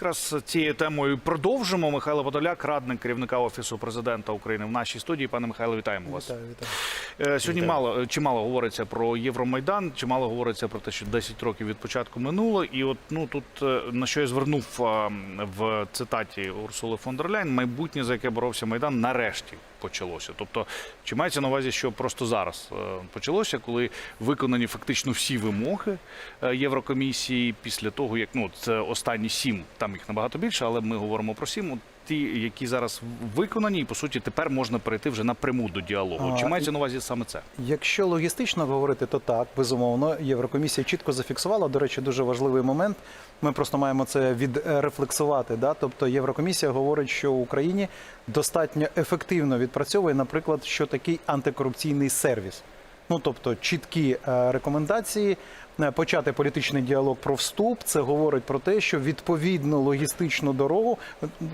Якраз цією темою продовжимо. Михайло Подоляк, радник керівника офісу президента України в нашій студії. Пане Михайло, вітаємо вас. Вітаю, вітаю. Сьогодні Сьогодні мало чимало говориться про Євромайдан, чимало говориться про те, що 10 років від початку минуло. І от ну тут е, на що я звернув в цитаті Урсули фон дер Ляйн, майбутнє, за яке боровся майдан, нарешті почалося. Тобто, чи мається на увазі, що просто зараз е, почалося, коли виконані фактично всі вимоги е, Єврокомісії після того, як ну це останні сім, там їх набагато більше, але ми говоримо про сім. Ті, які зараз виконані, і по суті тепер можна перейти вже напряму до діалогу. Чи мається на увазі саме це? Якщо логістично говорити, то так, безумовно, Єврокомісія чітко зафіксувала. До речі, дуже важливий момент. Ми просто маємо це відрефлексувати. Да? Тобто Єврокомісія говорить, що в Україні достатньо ефективно відпрацьовує, наприклад, що такий антикорупційний сервіс. Ну тобто чіткі е, рекомендації. Е, Почати політичний діалог про вступ це говорить про те, що відповідну логістичну дорогу,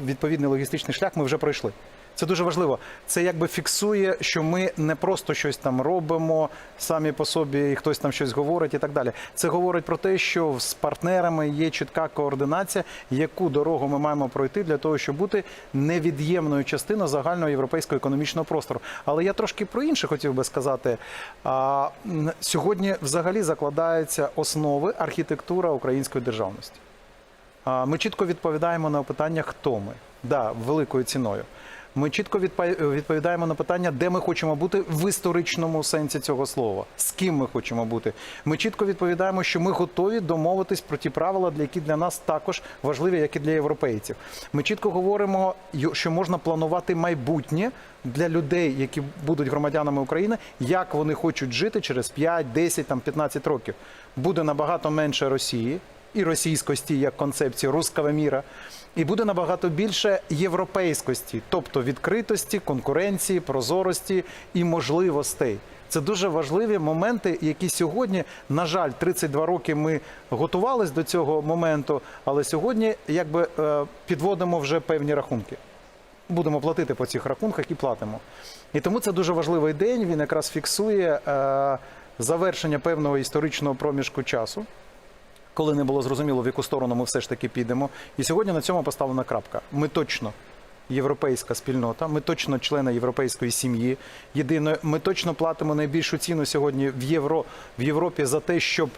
відповідний логістичний шлях ми вже пройшли. Це дуже важливо. Це якби фіксує, що ми не просто щось там робимо самі по собі, і хтось там щось говорить і так далі. Це говорить про те, що з партнерами є чітка координація, яку дорогу ми маємо пройти для того, щоб бути невід'ємною частиною загального європейського економічного простору. Але я трошки про інше хотів би сказати. А, сьогодні взагалі закладаються основи архітектура української державності. Ми чітко відповідаємо на питання, хто ми, да, великою ціною. Ми чітко відповідаємо на питання, де ми хочемо бути в історичному сенсі цього слова, з ким ми хочемо бути. Ми чітко відповідаємо, що ми готові домовитись про ті правила, які для нас також важливі, як і для європейців. Ми чітко говоримо, що можна планувати майбутнє для людей, які будуть громадянами України, як вони хочуть жити через 5, 10, там 15 років. Буде набагато менше Росії і російськості як концепції руского міра, і буде набагато більше європейськості, тобто відкритості, конкуренції, прозорості і можливостей. Це дуже важливі моменти, які сьогодні, на жаль, 32 роки ми готувалися до цього моменту, але сьогодні якби е, підводимо вже певні рахунки. Будемо платити по цих рахунках і платимо. І тому це дуже важливий день. Він якраз фіксує е, завершення певного історичного проміжку часу коли не було зрозуміло, в яку сторону ми все ж таки підемо. І сьогодні на цьому поставлена крапка. Ми точно європейська спільнота, ми точно члени європейської сім'ї. Єдине, ми точно платимо найбільшу ціну сьогодні в Євро в Європі за те, щоб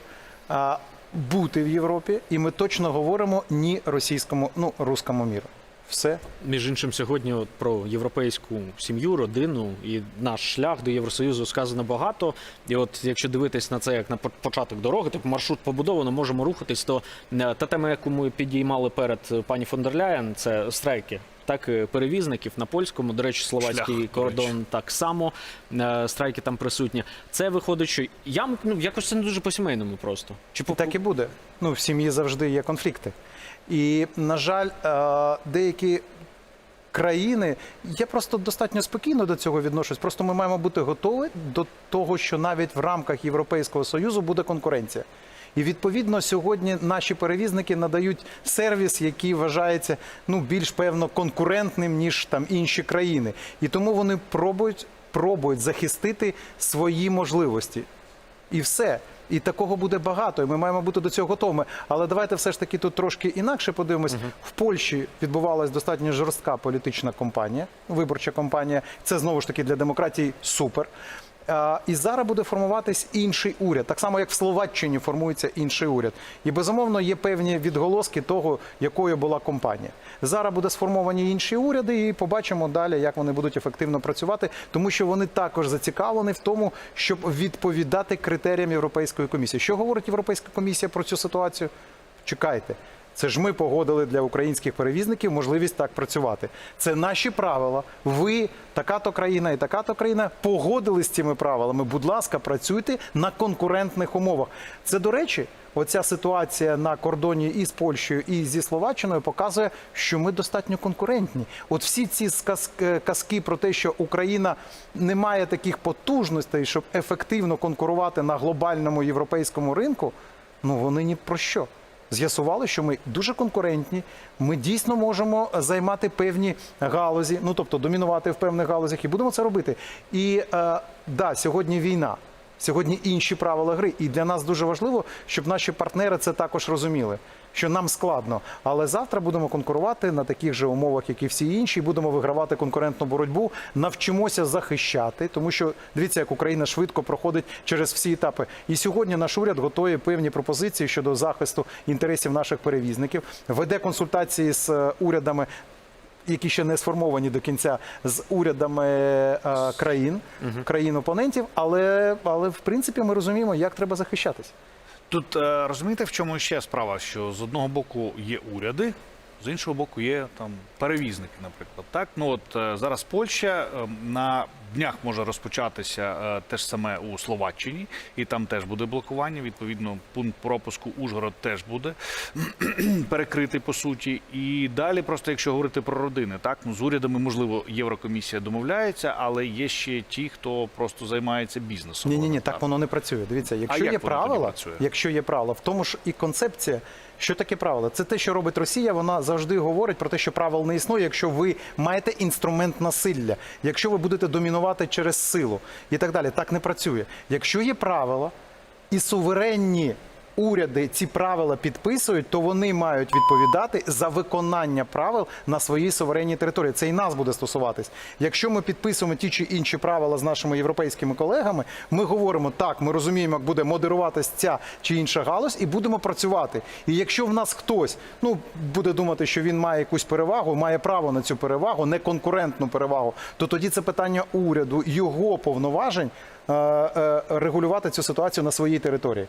а, бути в Європі, і ми точно говоримо ні російському, ну руському міру. Все Між іншим, сьогодні от про європейську сім'ю, родину і наш шлях до Євросоюзу сказано багато. І от якщо дивитись на це як на початок дороги, тобто маршрут побудовано, можемо рухатись, то е, та тема, яку ми підіймали перед е, пані фон дер Ляєн, це страйки. Так, е, перевізників на польському, до речі, словацький Шлях, кордон речі. так само. Страйки там присутні. Це виходить, що я ну, якось це не дуже по-сімейному просто. Чи по так і буде. Ну в сім'ї завжди є конфлікти. І на жаль, е, деякі країни. Я просто достатньо спокійно до цього відношусь. Просто ми маємо бути готові до того, що навіть в рамках Європейського союзу буде конкуренція. І відповідно сьогодні наші перевізники надають сервіс, який вважається ну більш певно конкурентним ніж там інші країни, і тому вони пробують пробують захистити свої можливості. І все. І такого буде багато, і ми маємо бути до цього готовими. Але давайте все ж таки тут трошки інакше подивимось. В Польщі відбувалась достатньо жорстка політична кампанія, виборча кампанія. Це знову ж таки для демократії супер. І зараз буде формуватись інший уряд, так само як в Словаччині формується інший уряд. І безумовно є певні відголоски того, якою була компанія. Зараз буде сформовані інші уряди, і побачимо далі, як вони будуть ефективно працювати, тому що вони також зацікавлені в тому, щоб відповідати критеріям Європейської комісії. Що говорить Європейська комісія про цю ситуацію? Чекайте. Це ж ми погодили для українських перевізників можливість так працювати. Це наші правила. Ви, така-то країна і така-то країна, погодили з цими правилами. Будь ласка, працюйте на конкурентних умовах. Це, до речі, оця ситуація на кордоні і з Польщею, і зі Словаччиною показує, що ми достатньо конкурентні. От всі ці е, казки про те, що Україна не має таких потужностей, щоб ефективно конкурувати на глобальному європейському ринку, ну вони ні про що з'ясували, що ми дуже конкурентні. Ми дійсно можемо займати певні галузі, ну тобто домінувати в певних галузях, і будемо це робити. І е, да, сьогодні війна. Сьогодні інші правила гри, і для нас дуже важливо, щоб наші партнери це також розуміли. Що нам складно, але завтра будемо конкурувати на таких же умовах, як і всі інші. Будемо вигравати конкурентну боротьбу, навчимося захищати, тому що дивіться, як Україна швидко проходить через всі етапи. І сьогодні наш уряд готує певні пропозиції щодо захисту інтересів наших перевізників, веде консультації з е, урядами які ще не сформовані до кінця з урядами е, країн, країн опонентів, але, але в принципі ми розуміємо, як треба захищатись. Тут е, розумієте, в чому ще справа? Що з одного боку є уряди, з іншого боку є там перевізники, наприклад. Так, ну от е, зараз Польща е, на днях може розпочатися е, те ж саме у Словаччині, і там теж буде блокування. Відповідно, пункт пропуску Ужгород теж буде перекритий по суті. І далі, просто якщо говорити про родини, так ну з урядами можливо Єврокомісія домовляється, але є ще ті, хто просто займається бізнесом. Ні, ні, ні, так воно не працює. Дивіться, якщо як є правила, якщо є правила, в тому ж і концепція. Що таке правила? Це те, що робить Росія. Вона завжди говорить про те, що правил не існує, якщо ви маєте інструмент насилля, якщо ви будете домінувати через силу і так далі. Так не працює. Якщо є правила і суверенні уряди ці правила підписують, то вони мають відповідати за виконання правил на своїй суверенній території. Це і нас буде стосуватись. Якщо ми підписуємо ті чи інші правила з нашими європейськими колегами, ми говоримо так, ми розуміємо, як буде модеруватись ця чи інша галузь, і будемо працювати. І якщо в нас хтось ну буде думати, що він має якусь перевагу, має право на цю перевагу, не конкурентну перевагу, то тоді це питання уряду, його повноважень е, е, регулювати цю ситуацію на своїй території.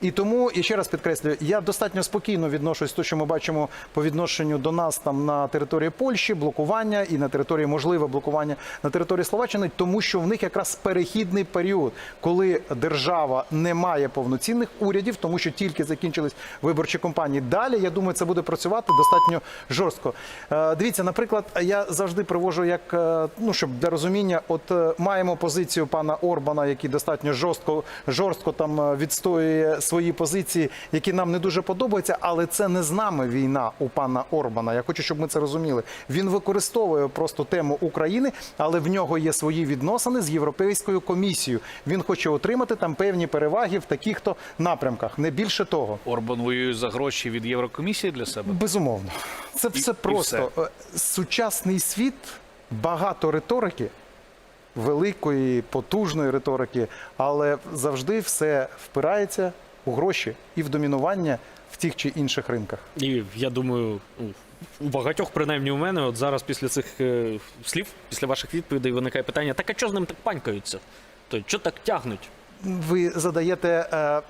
І тому і ще раз підкреслюю, я достатньо спокійно відношусь до що ми бачимо по відношенню до нас там на території Польщі, блокування і на території можливе блокування на території Словаччини, тому що в них якраз перехідний період, коли держава не має повноцінних урядів, тому що тільки закінчились виборчі кампанії. Далі я думаю, це буде працювати достатньо жорстко. Е, Дивіться, наприклад, я завжди привожу як е, ну щоб для розуміння, от е, маємо позицію пана Орбана, який достатньо жорстко жорстко там відстоює свої позиції, які нам не дуже подобаються, але це не з нами війна у пана Орбана. Я хочу, щоб ми це розуміли. Він використовує просто тему України, але в нього є свої відносини з Європейською комісією. Він хоче отримати там певні переваги в таких то напрямках, не більше того. Орбан воює за гроші від Єврокомісії для себе. Безумовно, це все і просто Е, сучасний світ, багато риторики, великої, потужної риторики, але завжди все впирається у гроші і в домінування в тих чи інших ринках. І я думаю, у багатьох, принаймні у мене, от зараз після цих е, слів, після ваших відповідей виникає питання: так а чого з ним так панькаються? То що так тягнуть? Ви задаєте е,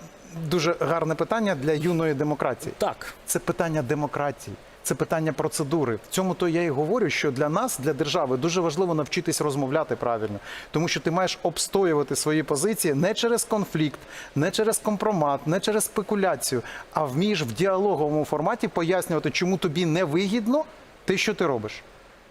дуже гарне питання для юної демократії. Так. Це питання демократії, це питання процедури. В цьому то я і говорю, що для нас, для держави, дуже важливо навчитись розмовляти правильно, тому що ти маєш обстоювати свої позиції не через конфлікт, не через компромат, не через спекуляцію, а вмієш в діалоговому форматі пояснювати, чому тобі не вигідно те, що ти робиш.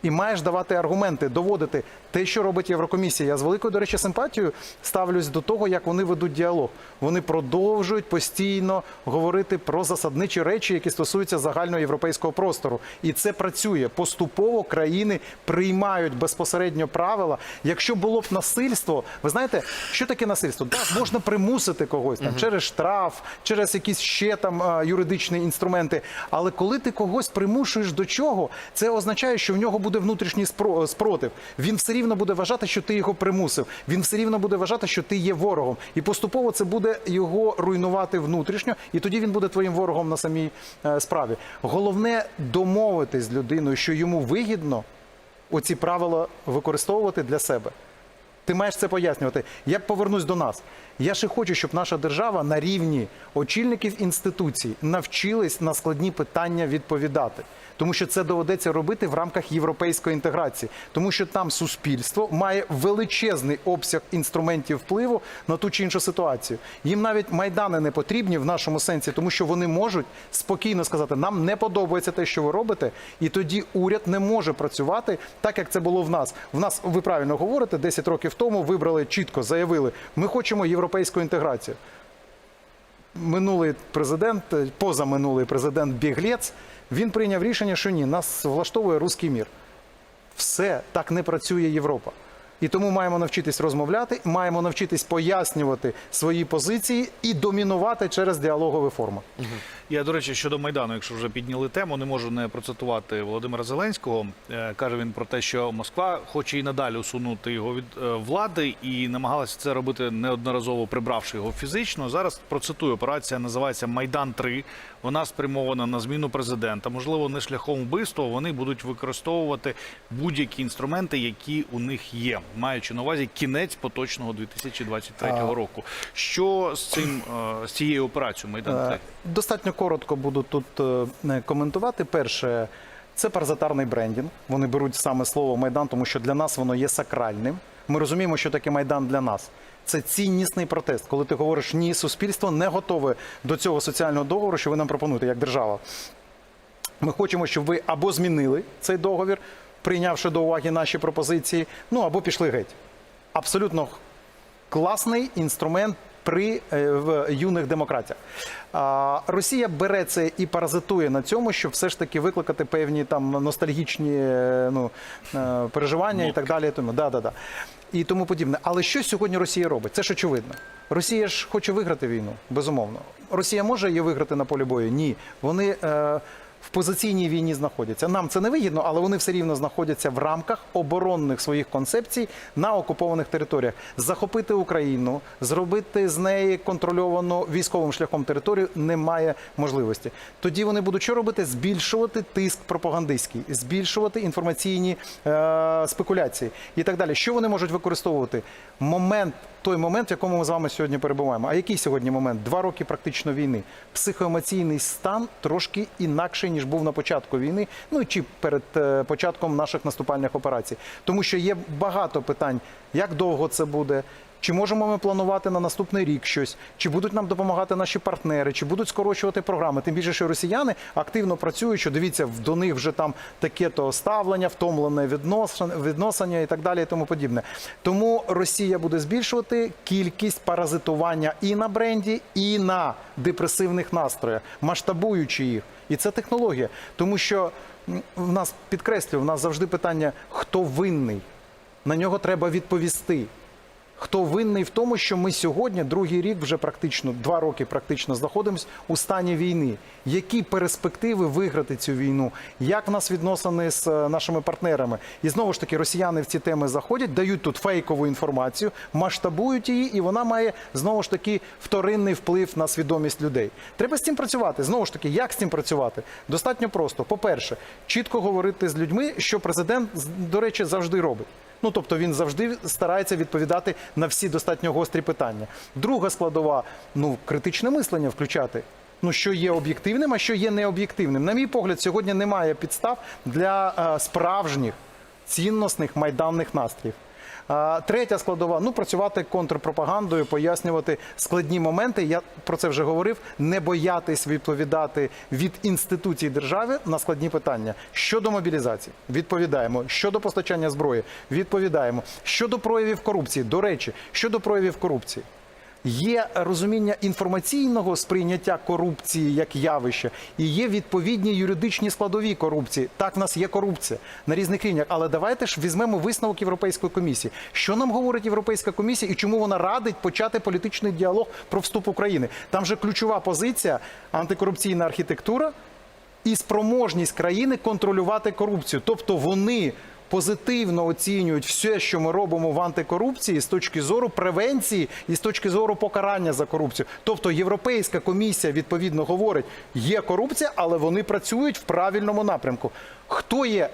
І маєш давати аргументи, доводити те, що робить Єврокомісія. Я з великою, до речі, симпатією ставлюсь до того, як вони ведуть діалог. Вони продовжують постійно говорити про засадничі речі, які стосуються загального європейського простору. І це працює. Поступово країни приймають безпосередньо правила. Якщо було б насильство, ви знаєте, що таке насильство? Так, можна примусити когось там через штраф, через якісь ще там юридичні інструменти. Але коли ти когось примушуєш до чого, це означає, що в нього буде внутрішній спро- спротив. Він все рівно буде вважати, що ти його примусив. Він все рівно буде вважати, що ти є ворогом. І поступово це буде його руйнувати внутрішньо, і тоді він буде твоїм ворогом на самій е, справі. Головне домовитись з людиною, що йому вигідно оці правила використовувати для себе. Ти маєш це пояснювати. Я повернусь до нас. Я ще хочу, щоб наша держава на рівні очільників інституцій навчились на складні питання відповідати. Тому що це доведеться робити в рамках європейської інтеграції, тому що там суспільство має величезний обсяг інструментів впливу на ту чи іншу ситуацію. Їм навіть майдани не потрібні в нашому сенсі, тому що вони можуть спокійно сказати, нам не подобається те, що ви робите, і тоді уряд не може працювати так, як це було в нас. В нас ви правильно говорите, 10 років тому вибрали чітко, заявили, ми хочемо європейську інтеграцію минулий президент, позаминулий президент Біглець, він прийняв рішення, що ні, нас влаштовує руський мір. Все так не працює Європа. І тому маємо навчитись розмовляти, маємо навчитись пояснювати свої позиції і домінувати через діалогові форми. Я, до речі, щодо Майдану, якщо вже підняли тему, не можу не процитувати Володимира Зеленського. Е, Каже він про те, що Москва хоче і надалі усунути його від е, влади і намагалася це робити неодноразово, прибравши його фізично. Зараз процитую, операція називається Майдан 3 Вона спрямована на зміну президента. Можливо, не шляхом вбивства. Вони будуть використовувати будь-які інструменти, які у них є, маючи на увазі кінець поточного 2023 А. року. Що з цим е, з цією операцією Майдан 3 Е, Достатньо коротко буду тут е, коментувати. Перше, це паразитарний брендінг. Вони беруть саме слово майдан, тому що для нас воно є сакральним. Ми розуміємо, що таке майдан для нас. Це ціннісний протест, коли ти говориш ні, суспільство не готове до цього соціального договору, що ви нам пропонуєте як держава. Ми хочемо, щоб ви або змінили цей договір, прийнявши до уваги наші пропозиції, ну або пішли геть. Абсолютно класний інструмент при е, в юних демократіях. Росія бере це і паразитує на цьому, щоб все ж таки викликати певні там ностальгічні е, ну, е, переживання і так далі. Тому да, да, да. І тому подібне. Але що сьогодні Росія робить? Це ж очевидно. Росія ж хоче виграти війну, безумовно. Росія може її виграти на полі бою? Ні. Вони е, в позиційній війні знаходяться. Нам це не вигідно, але вони все рівно знаходяться в рамках оборонних своїх концепцій на окупованих територіях. Захопити Україну, зробити з неї контрольовану військовим шляхом територію немає можливості. Тоді вони будуть що робити? Збільшувати тиск пропагандистський, збільшувати інформаційні е, спекуляції і так далі. Що вони можуть використовувати? Момент, той момент, в якому ми з вами сьогодні перебуваємо. А який сьогодні момент? Два роки практично війни. Психоемоційний стан трошки інакший, ніж був на початку війни, ну чи перед е, початком наших наступальних операцій. Тому що є багато питань, як довго це буде. Чи можемо ми планувати на наступний рік щось? Чи будуть нам допомагати наші партнери? Чи будуть скорочувати програми? Тим більше, що росіяни активно працюють, що дивіться, до них вже там таке то ставлення, втомлене відношення, і так далі, і тому подібне. Тому Росія буде збільшувати кількість паразитування і на бренді, і на депресивних настроях, масштабуючи їх. І це технологія, тому що в нас підкреслюю, в нас завжди питання, хто винний. На нього треба відповісти. Хто винний в тому, що ми сьогодні, другий рік, вже практично два роки практично знаходимося у стані війни. Які перспективи виграти цю війну? Як в нас відносини з е, нашими партнерами? І знову ж таки, росіяни в ці теми заходять, дають тут фейкову інформацію, масштабують її, і вона має знову ж таки вторинний вплив на свідомість людей. Треба з цим працювати. Знову ж таки, як з цим працювати? Достатньо просто. По-перше, чітко говорити з людьми, що президент, до речі, завжди робить. Ну тобто він завжди старається відповідати на всі достатньо гострі питання. Друга складова ну критичне мислення включати. Ну, що є об'єктивним, а що є необ'єктивним. На мій погляд, сьогодні немає підстав для е, справжніх цінностних майданних настроїв. Третя складова ну працювати контрпропагандою, пояснювати складні моменти. Я про це вже говорив. Не боятись відповідати від інституцій держави на складні питання. Щодо мобілізації, відповідаємо. Щодо постачання зброї, відповідаємо. Щодо проявів корупції, до речі, щодо проявів корупції. Є розуміння інформаційного сприйняття корупції як явища, і є відповідні юридичні складові корупції. Так, в нас є корупція на різних рівнях. Але давайте ж візьмемо висновок Європейської комісії. Що нам говорить Європейська комісія і чому вона радить почати політичний діалог про вступ України? Там же ключова позиція антикорупційна архітектура і спроможність країни контролювати корупцію. Тобто вони позитивно оцінюють все, що ми робимо в антикорупції з точки зору превенції і з точки зору покарання за корупцію. Тобто Європейська комісія відповідно говорить, є корупція, але вони працюють в правильному напрямку. Хто є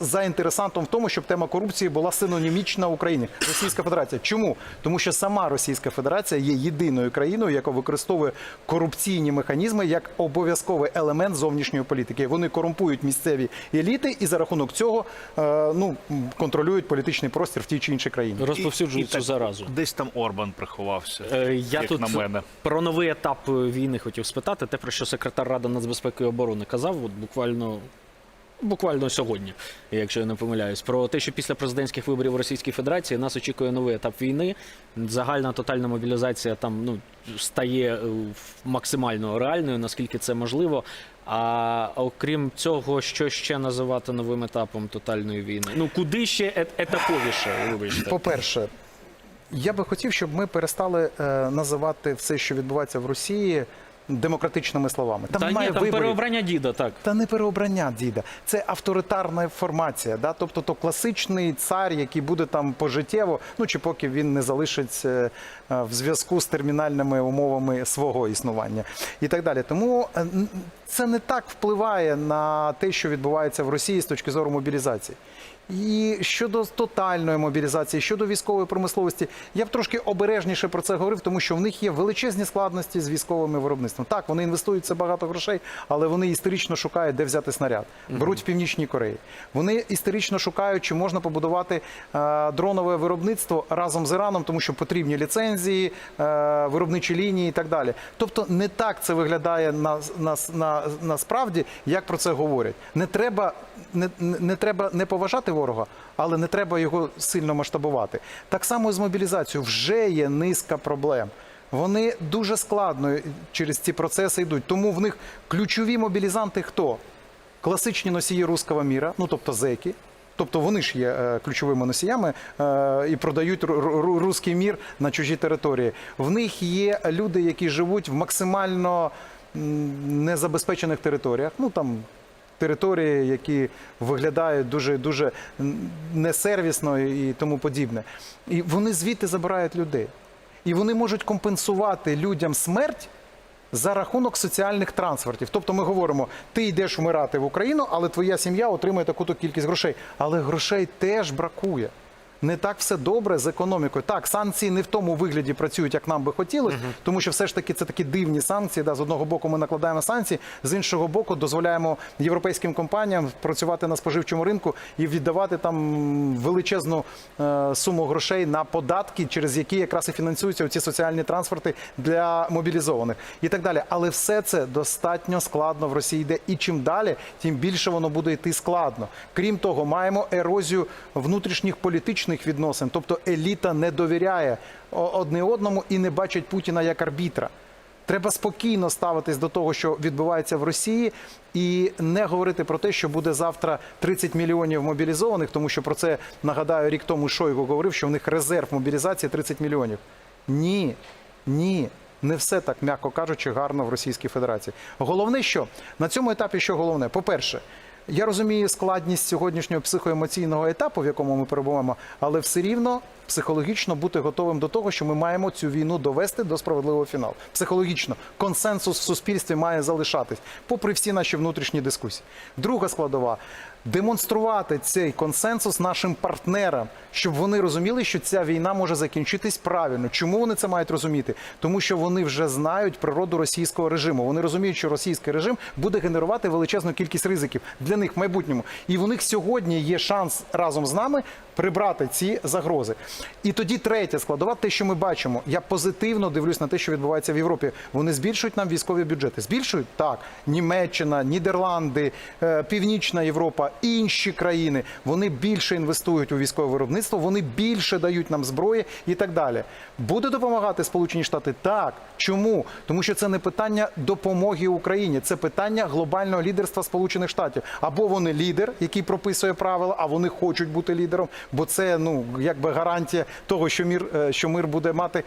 заінтересантом в тому, щоб тема корупції була синонімічна Україні. Російська Федерація. Чому? Тому що сама Російська Федерація є єдиною країною, яка використовує корупційні механізми як обов'язковий елемент зовнішньої політики. Вони корумпують місцеві еліти і за рахунок цього е, ну, контролюють політичний простір в тій чи іншій країні. Розповсюджують цю заразу. Десь там Орбан приховався. Е, Я як тут на мене. про новий етап війни хотів спитати. Те, про що секретар Ради нацбезпеки і оборони казав, от буквально Буквально сьогодні, якщо я не помиляюсь, про те, що після президентських виборів в Російській Федерації нас очікує новий етап війни. Загальна тотальна мобілізація там ну стає е, максимально реальною, наскільки це можливо. А окрім цього, що ще називати новим етапом тотальної війни? Ну куди ще ет- етаповіше? Вибачте. По-перше, я би хотів, щоб ми перестали е, називати все, що відбувається в Росії, демократичними словами. Там Та немає ні, там виборів. переобрання діда, так. Та не переобрання діда, це авторитарна формація. Да? Тобто то класичний цар, який буде там пожиттєво, ну чи поки він не залишиться е, в зв'язку з термінальними умовами свого існування і так далі. Тому е, це не так впливає на те, що відбувається в Росії з точки зору мобілізації. І щодо тотальної мобілізації, щодо військової промисловості, я б трошки обережніше про це говорив, тому що в них є величезні складності з військовими виробництвом. Так, вони інвестують це багато грошей, але вони історично шукають, де взяти снаряд. Беруть в Північній Кореї. Вони історично шукають, чи можна побудувати е, дронове виробництво разом з Іраном, тому що потрібні ліцензії, е, виробничі лінії і так далі. Тобто не так це виглядає на, на, на, насправді, як про це говорять. Не треба не, не треба не поважати ворога, але не треба його сильно масштабувати. Так само і з мобілізацією вже є низка проблем. Вони дуже складно через ці процеси йдуть. Тому в них ключові мобілізанти хто? Класичні носії руського міра, ну тобто зеки. Тобто вони ж є е, ключовими носіями е, і продають ру- ру- руський мір на чужі території. В них є люди, які живуть в максимально незабезпечених територіях. Ну там території, які виглядають дуже дуже несервісно і тому подібне. І вони звідти забирають людей. І вони можуть компенсувати людям смерть за рахунок соціальних трансфертів. Тобто ми говоримо, ти йдеш вмирати в Україну, але твоя сім'я отримує таку-то кількість грошей. Але грошей теж бракує. Не так все добре з економікою. Так, санкції не в тому вигляді працюють, як нам би хотілося, тому що все ж таки це такі дивні санкції. Да, з одного боку ми накладаємо санкції, з іншого боку, дозволяємо європейським компаніям працювати на споживчому ринку і віддавати там величезну е, суму грошей на податки, через які якраз і фінансуються ці соціальні трансферти для мобілізованих і так далі. Але все це достатньо складно в Росії йде. І чим далі, тим більше воно буде йти складно. Крім того, маємо ерозію внутрішніх політичних відносин, тобто еліта не довіряє одне одному і не бачить Путіна як арбітра. Треба спокійно ставитись до того, що відбувається в Росії, і не говорити про те, що буде завтра 30 мільйонів мобілізованих, тому що про це нагадаю рік тому Шойгу говорив, що в них резерв мобілізації 30 мільйонів. Ні, ні. Не все так, м'яко кажучи, гарно в Російській Федерації. Головне, що на цьому етапі, що головне, по-перше, я розумію складність сьогоднішнього психоемоційного етапу, в якому ми перебуваємо, але все рівно психологічно бути готовим до того, що ми маємо цю війну довести до справедливого фіналу. Психологічно консенсус в суспільстві має залишатись, попри всі наші внутрішні дискусії. Друга складова демонструвати цей консенсус нашим партнерам, щоб вони розуміли, що ця війна може закінчитись правильно. Чому вони це мають розуміти? Тому що вони вже знають природу російського режиму. Вони розуміють, що російський режим буде генерувати величезну кількість ризиків для них в майбутньому. І в них сьогодні є шанс разом з нами прибрати ці загрози. І тоді третя складова, те, що ми бачимо, я позитивно дивлюсь на те, що відбувається в Європі. Вони збільшують нам військові бюджети. Збільшують так. Німеччина, Нідерланди, е, Північна Європа, інші країни. Вони більше інвестують у військове виробництво, вони більше дають нам зброї і так далі. Буде допомагати Сполучені Штати? Так. Чому? Тому що це не питання допомоги Україні, це питання глобального лідерства Сполучених Штатів. Або вони лідер, який прописує правила, а вони хочуть бути лідером, бо це ну якби гарантія того, що мір, е, що мир буде мати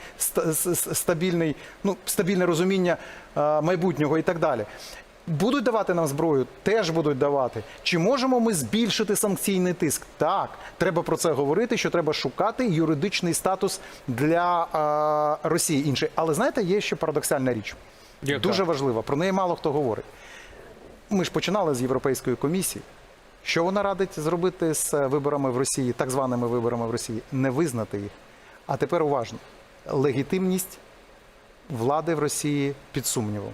стабільний, ну стабільне розуміння е, майбутнього і так далі. Будуть давати нам зброю, теж будуть давати. Чи можемо ми збільшити санкційний тиск? Так, треба про це говорити. Що треба шукати юридичний статус для е, Росії інший. Але знаєте, є ще парадоксальна річ, Яка? дуже важлива. Про неї мало хто говорить. Ми ж починали з Європейської комісії. Що вона радить зробити з е, виборами в Росії, так званими виборами в Росії? Не визнати їх. А тепер уважно: легітимність влади в Росії під сумнівом.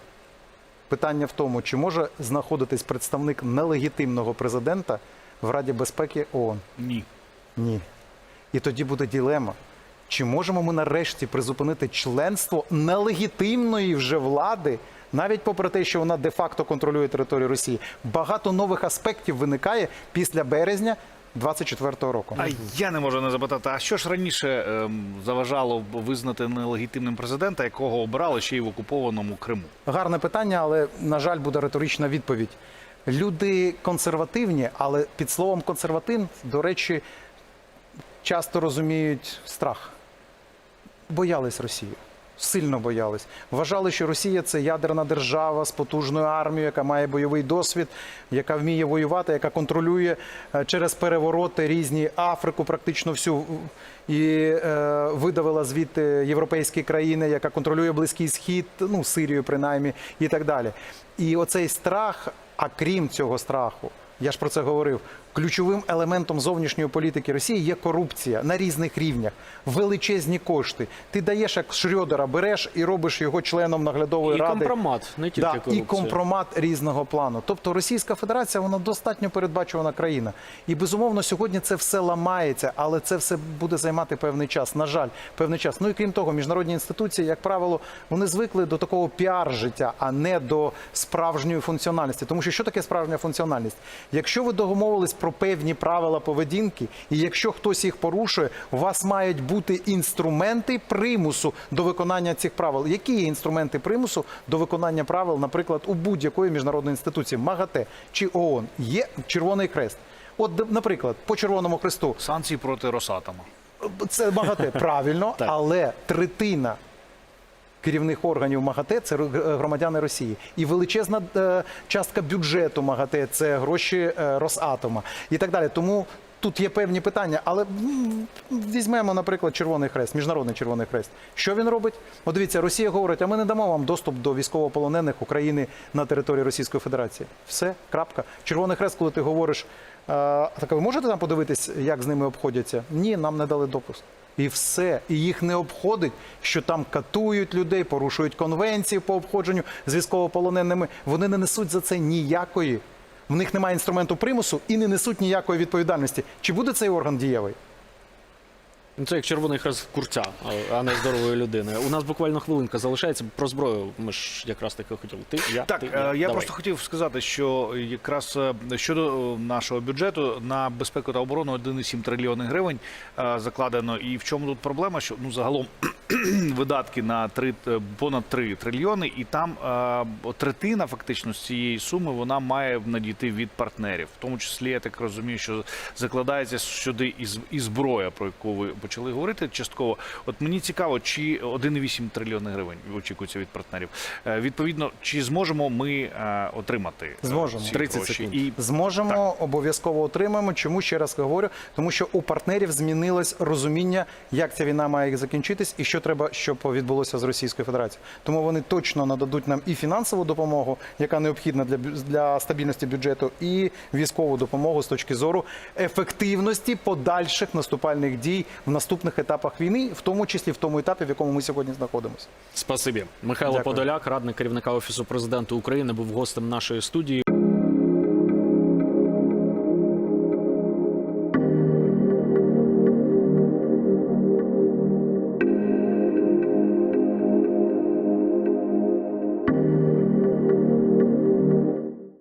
Питання в тому, чи може знаходитись представник нелегітимного президента в Раді безпеки ООН? Ні. Ні. І тоді буде ділема. Чи можемо ми нарешті призупинити членство нелегітимної вже влади навіть попри те, що вона де-факто контролює територію Росії, багато нових аспектів виникає після березня 24-го року. А я не можу не запитати, а що ж раніше ем, заважало визнати нелегітимним президента, якого обирали ще й в окупованому Криму? Гарне питання, але на жаль, буде риторична відповідь. Люди консервативні, але під словом консерватив, до речі, часто розуміють страх. Боялись Росію. Сильно боялись. Вважали, що Росія це ядерна держава з потужною армією, яка має бойовий досвід, яка вміє воювати, яка контролює е, через перевороти різні Африку, практично всю і е, видавила звідти європейські країни, яка контролює Близький Схід, ну Сирію принаймні, і так далі. І оцей страх, а крім цього страху, я ж про це говорив. Ключовим елементом зовнішньої політики Росії є корупція на різних рівнях, величезні кошти. Ти даєш як Шрьодера, береш і робиш його членом наглядової І ради. компромат, не тільки Да, і компромат різного плану. Тобто Російська Федерація вона достатньо передбачувана країна. І безумовно сьогодні це все ламається, але це все буде займати певний час. На жаль, певний час. Ну і крім того, міжнародні інституції, як правило, вони звикли до такого піар-життя, а не до справжньої функціональності. Тому що що таке справжня функціональність? Якщо ви домовились про певні правила поведінки, і якщо хтось їх порушує, у вас мають бути інструменти примусу до виконання цих правил. Які є інструменти примусу до виконання правил, наприклад, у будь-якої міжнародної інституції, МАГАТЕ чи ООН? Є Червоний Хрест. От, наприклад, по Червоному Хресту Санкції проти Росатома. це МАГАТЕ правильно, але третина керівних органів МАГАТЕ це громадяни Росії. І величезна е, частка бюджету МАГАТЕ це гроші е, Росатома і так далі. Тому тут є певні питання. Але візьмемо, наприклад, Червоний Хрест, Міжнародний Червоний Хрест. Що він робить? От дивіться, Росія говорить, а ми не дамо вам доступ до військовополонених України на території Російської Федерації. Все, крапка. Червоний Хрест, коли ти говориш, е, так ви можете там подивитись, як з ними обходяться? Ні, нам не дали допуск. І все, і їх не обходить, що там катують людей, порушують конвенції по обходженню з військовополоненими. Вони не несуть за це ніякої. В них немає інструменту примусу і не несуть ніякої відповідальності. Чи буде цей орган дієвий? Ну, Це як червоний хрест курця, а- не здорової людини. У нас буквально хвилинка залишається про зброю. Ми ж якраз таки хотіли. Ти я Так, ти, е, я Давай. просто хотів сказати, що якраз е, щодо е, нашого бюджету на безпеку та оборону 1,7 трильйони гривень закладено. І в чому тут проблема? Що ну загалом видатки на 3, е, понад 3 трильйони, і там третина фактично з цієї суми вона має надійти від партнерів. В тому числі я так розумію, що закладається сюди і зброя, про яку ви почали говорити частково. От мені цікаво, чи 1,8 трильйони гривень очікується від партнерів. Е, Відповідно, чи зможемо ми е, отримати е, Зможемо. ці 30 гроші? секунд. І Зможемо, обов'язково отримаємо. Чому ще раз говорю? Тому що у партнерів змінилось розуміння, як ця війна має закінчитись, і що треба, щоб відбулося з Російською Федерацією. Тому вони точно нададуть нам і фінансову допомогу, яка необхідна для для стабільності бюджету, і військову допомогу з точки зору ефективності подальших наступальних дій в наступних етапах війни, в тому числі в тому етапі, в якому ми сьогодні знаходимося. Спасибі. Михайло Дякую. Подоляк, радник керівника офісу президента України, був гостем нашої студії.